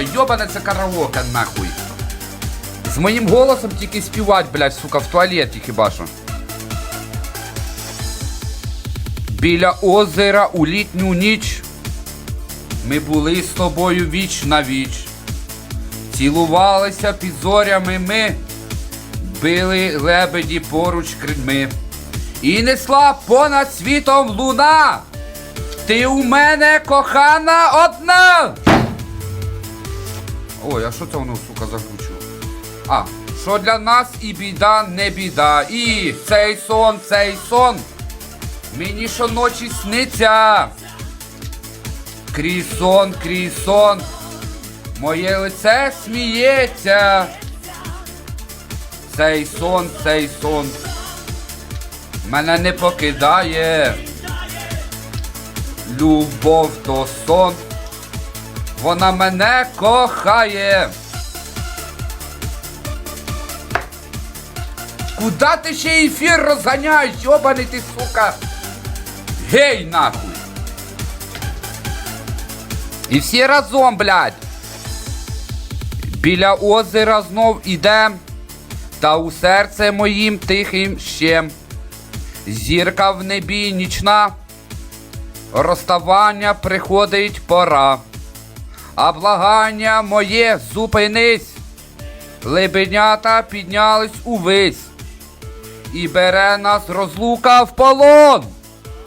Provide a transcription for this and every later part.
Йобане це караоке, нахуй. З моїм голосом тільки співать, блядь, сука, в туалеті хіба що. Біля озера у літню ніч ми були з тобою віч на віч. Цілувалися під зорями ми, били лебеді поруч крильми. І несла понад світом луна. Ти у мене кохана одна. Ой, а що це воно, сука, заглючило? А, що для нас і біда, не біда. І цей сон, цей сон. Мені щоночі сниться. Крізь сон, крізь сон. Моє лице сміється. Цей сон, цей сон. Мене не покидає. Любов то сон. Вона мене кохає. Куда ти ще ефір розганяєш, йобаний ти, сука? Гей, нахуй! І всі разом, блядь. Біля озера знов ідем, та у серце моїм тихим щем. Зірка в небі нічна, розставання приходить пора. А благання моє зупинись, лебенята піднялись увесь, і бере нас розлука в полон.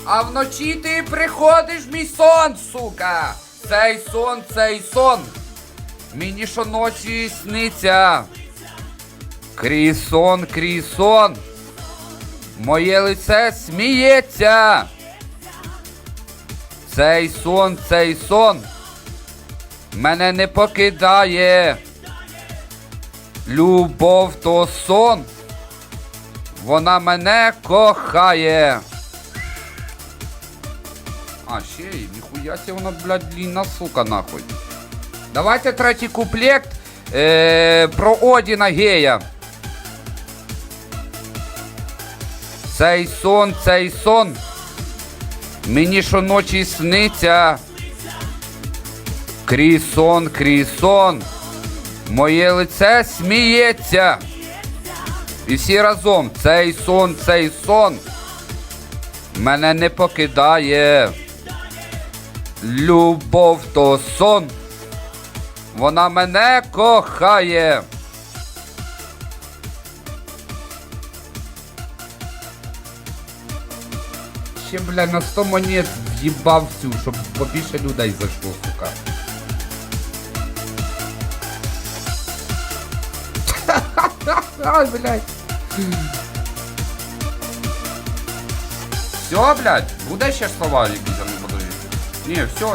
А вночі ти приходиш мій сон, сука. Цей сон, цей сон. Мені щоночі сниться. Крізь сон, крізь сон. Моє лице сміється. Цей сон, цей сон. Мене не покидає. Любов то сон. Вона мене кохає. А, ще й, ніхуя себе вона, блядь, длінна сука, нахуй. Давайте третій куплект е, про Одіна гея. Цей сон, цей сон. Мені щоночі сниться. Крізь сон, крізь. Моє лице сміється. І всі разом. Цей сон, цей сон. Мене не покидає. Любов то сон. Вона мене кохає. Ще, бля, на 100 монет в'їбав всю, щоб побільше людей зайшло, сука. Ай, блядь. Все, блядь, буде ще слова якісь, а ну подожди. Ні, все.